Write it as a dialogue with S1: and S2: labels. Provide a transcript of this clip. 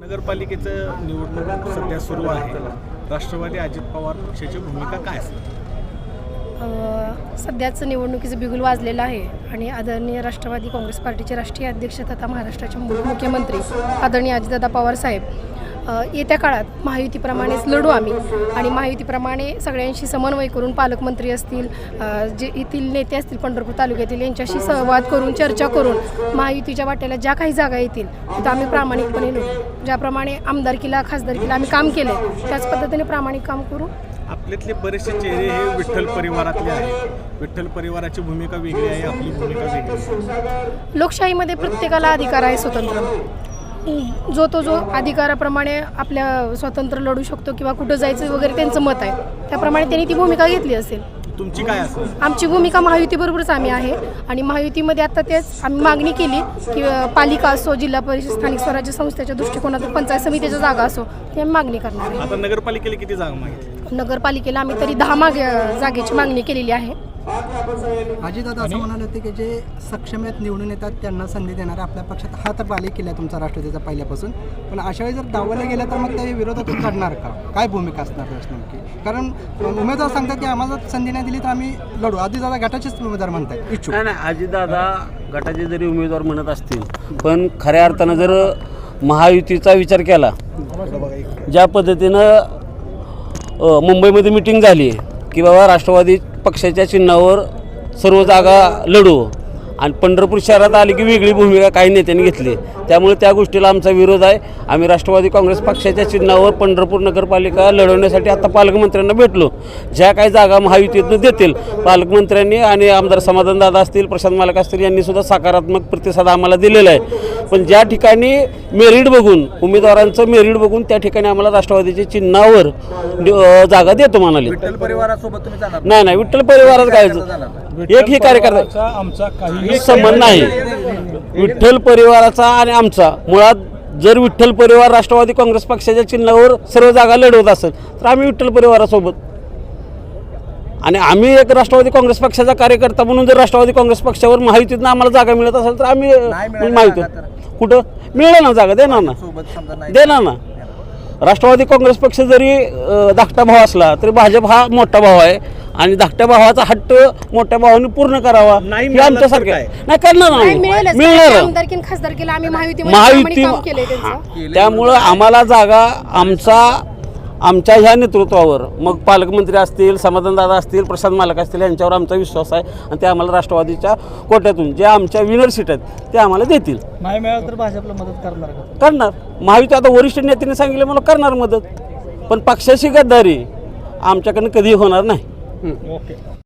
S1: नगरपालिकेचं निवडणूक सध्या सुरू आहे. राष्ट्रवादी अजित पवार पक्षाची भूमिका काय असेल
S2: सध्याचं निवडणुकीचं बिगुल वाजलेलं आहे आणि आदरणीय राष्ट्रवादी काँग्रेस पार्टीचे राष्ट्रीय अध्यक्ष तथा महाराष्ट्राचे मूळ मुख्यमंत्री आदरणीय अजितदादा पवार साहेब येत्या काळात महायुतीप्रमाणेच लढू आम्ही. आणि महायुतीप्रमाणे सगळ्यांशी समन्वय करून पालकमंत्री असतील जे येथील नेते असतील पंढरपूर तालुक्यातील यांच्याशी संवाद करून चर्चा करून महायुतीच्या वाट्याला ज्या काही जागा येतील तिथं आम्ही प्रामाणिकपणे लढू. ज्याप्रमाणे आमदारकीला खासदारकीला आम्ही काम केलं त्याच पद्धतीने प्रामाणिक काम करू.
S1: आपल्यातले बरेचसे चेहरे हे विठ्ठल परिवारातले आहेत. विठ्ठल परिवाराची भूमिका वेगळी आहे आपली भूमिका वेगळी आहे.
S2: लोकशाहीमध्ये प्रत्येकाला अधिकार आहे स्वतंत्र. जो तो जो अधिकाराप्रमाणे आपल्या स्वतंत्र लढू शकतो किंवा कुठं जायचं वगैरे त्यांचं मत आहे. त्याप्रमाणे त्यांनी ती भूमिका घेतली असेल.
S1: तुमची काय असेल?
S2: आमची भूमिका महायुतीबरोबरच आम्ही आहे आणि महायुतीमध्ये आता तेच आम्ही मागणी केली की पालिका असो जिल्हा परिषद स्थानिक स्वराज्य संस्थेच्या दृष्टिकोनातून पंचायत समितीच्या जागा असो ती आम्ही मागणी करणार
S1: आता नगरपालिकेला किती जागा मागितली?
S2: नगरपालिकेला आम्ही तरी दहा माग जागेची मागणी केलेली आहे.
S3: अजितदादा असं म्हणाले होते की जे सक्षम आहेत निवडून येतात त्यांना संधी देणार आपल्या पक्षात हा तर बाले केला तुमचा राष्ट्रवादीचा पहिल्यापासून. पण अशा वेळी जर दावलं गेलं तर मग ते विरोधातून काढणार का? काय भूमिका असणार नेमकी? कारण उमेदवार सांगतात की आम्हाला संधी नाही दिली तर आम्ही लढू. अजितदादा गटाचेच उमेदवार म्हणतात इच्छुक.
S4: नाही नाही अजितदादा गटाचे जरी उमेदवार म्हणत असतील पण खऱ्या अर्थानं जर महायुतीचा विचार केला ज्या पद्धतीनं मुंबईमध्ये मिटिंग झाली की बाबा राष्ट्रवादी पक्षाच्या चिन्हावर सर्व जागा लढू. आणि पंढरपूर शहरात आली की वेगळी भूमिका काही नेत्यांनी घेतली. त्यामुळे त्या गोष्टीला आमचा विरोध आहे. आम्ही राष्ट्रवादी काँग्रेस पक्षाच्या चिन्हावर पंढरपूर नगरपालिका लढवण्यासाठी आता पालकमंत्र्यांना भेटलो. ज्या काही जागा महायुतीतनं देतील पालकमंत्र्यांनी आणि आमदार समाधानदादा असतील प्रशांत मालक असतील यांनी सुद्धा सकारात्मक प्रतिसाद आम्हाला दिलेला आहे. पण ज्या ठिकाणी मेरिट बघून उमेदवारांचं मेरिट बघून त्या ठिकाणी आम्हाला राष्ट्रवादीच्या चिन्हावर जागा देतो म्हणाले.
S5: विठ्ठल परिवारासोबत तुम्ही जाणार.
S4: नाही नाही विठ्ठल परिवारात काय एकही कार्यकर्ता
S1: आमचा काही
S4: संबंध नाही. विठ्ठल परिवाराचा आणि आमचा. मुळात जर विठ्ठल परिवार राष्ट्रवादी काँग्रेस पक्षाच्या चिन्हावर सर्व जागा लढवत असेल तर आम्ही विठ्ठल परिवारासोबत आणि आम्ही एक राष्ट्रवादी काँग्रेस पक्षाचा कार्यकर्ता म्हणून जर राष्ट्रवादी काँग्रेस पक्षावर माहितीतनं आम्हाला जागा मिळत असेल तर आम्ही
S5: मिळाल्या
S4: माहिती कुठं? मिळेल ना जागा देणार ना. देणार ना. राष्ट्रवादी काँग्रेस पक्ष जरी धाकटा भाव असला तरी भाजप हा मोठा भाव आहे आणि धाकट्या भावाचा हट्ट मोठ्या भावाने पूर्ण करावा
S1: नाही
S4: हे आमच्यासारखे नाही करणार मिळणार. महायुती त्यामुळं आम्हाला जागा आमचा आमच्या ह्या नेतृत्वावर मग पालकमंत्री असतील समाधानदादा असतील प्रशांत मालक असतील यांच्यावर आमचा विश्वास आहे आणि ते आम्हाला राष्ट्रवादीच्या कोट्यातून जे आमच्या विनर सीट आहेत ते आम्हाला देतील.
S3: मिळालं तर भाजपला मदत करणार
S4: करणार. महायुती आता वरिष्ठ नेत्यांनी सांगितलं मला करणार मदत. पण पक्षाची गद्दारी आमच्याकडनं कधी होणार नाही.
S1: ओके.